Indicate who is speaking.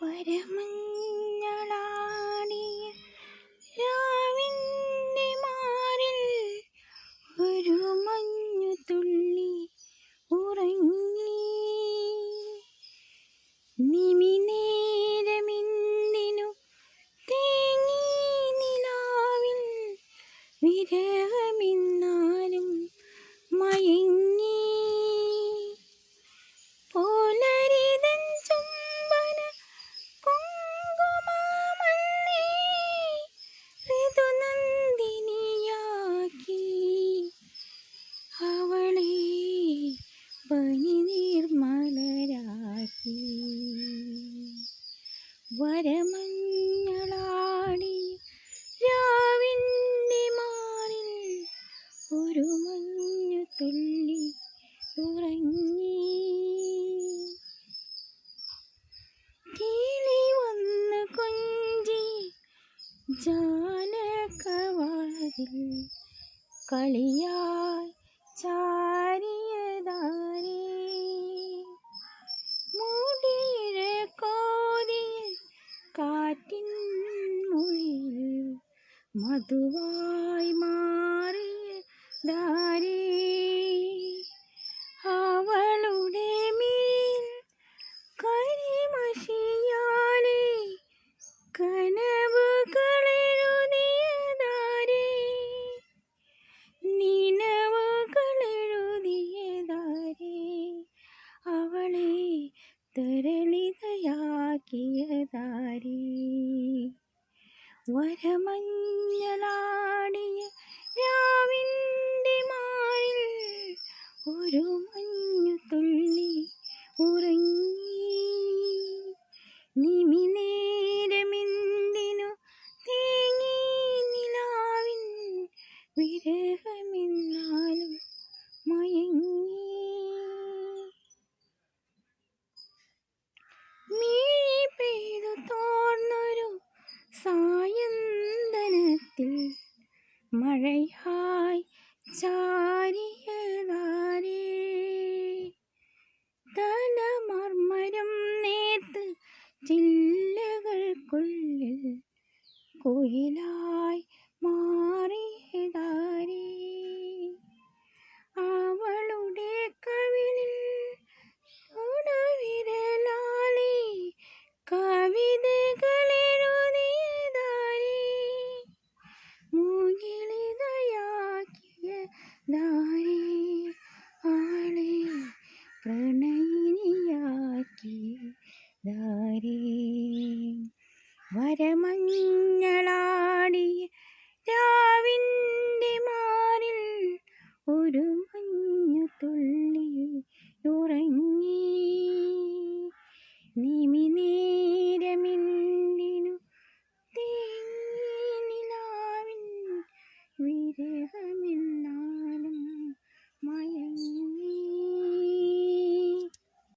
Speaker 1: വരമഞ്ഞളാടിയ രാവിന്റെ മാറിൽ ഒരു മഞ്ഞു തുള്ളി ഉറങ്ങി. നിമിനേരമിന്തിനു തേങ്ങി നിലാവിൽ വിരഹമെന്നാലും വരമഞ്ഞളാടി രാവിന്റെ മാറിൽ ഒരു മഞ്ഞു തുള്ളി ഉറങ്ങി. കിളി വന്ന് കൊഞ്ചി ജാനകവാതിൽ കളിയായി ചാരിയതാരേ മധുവായി മാറി ദാരി. അവളുടെ മേൽ കരിമഷിയാലെ കനവുകളെഴുതിയതാരേ. നിലവുകളെഴുതിയതാരേ അവളെ തരളിതയാക്കിയതാരേ വരമഞ്ഞളാടിയ മഴയായി ചാരിയതാരേ. തലമർമ്മരം നേർത്ത് ചില്ലകൾക്കുള്ളിൽ കുയിലായി വരമഞ്ഞളാടിയ രാവിന്റെ മാറിൽ ഒരു മഞ്ഞു തുള്ളി ഉറങ്ങി. നിമിനേരമിന്തിനു തേങ്ങി നിലാവിൻ വിരഹ